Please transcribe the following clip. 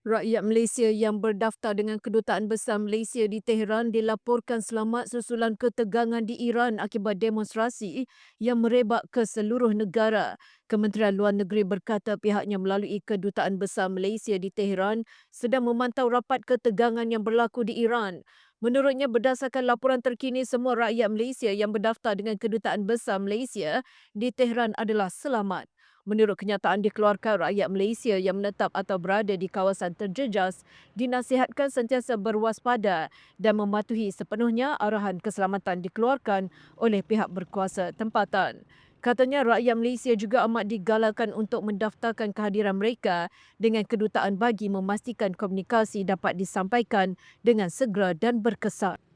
Rakyat Malaysia yang berdaftar dengan Kedutaan Besar Malaysia di Tehran dilaporkan selamat susulan ketegangan di Iran akibat demonstrasi yang merebak ke seluruh negara. Kementerian Luar Negeri berkata pihaknya melalui Kedutaan Besar Malaysia di Tehran sedang memantau rapat ketegangan yang berlaku di Iran. Menurutnya berdasarkan laporan terkini semua rakyat Malaysia yang berdaftar dengan Kedutaan Besar Malaysia di Tehran adalah selamat. Menurut kenyataan dikeluarkan, rakyat Malaysia yang menetap atau berada di kawasan terjejas dinasihatkan sentiasa berwaspada dan mematuhi sepenuhnya arahan keselamatan dikeluarkan oleh pihak berkuasa tempatan. Katanya rakyat Malaysia juga amat digalakkan untuk mendaftarkan kehadiran mereka dengan kedutaan bagi memastikan komunikasi dapat disampaikan dengan segera dan berkesan.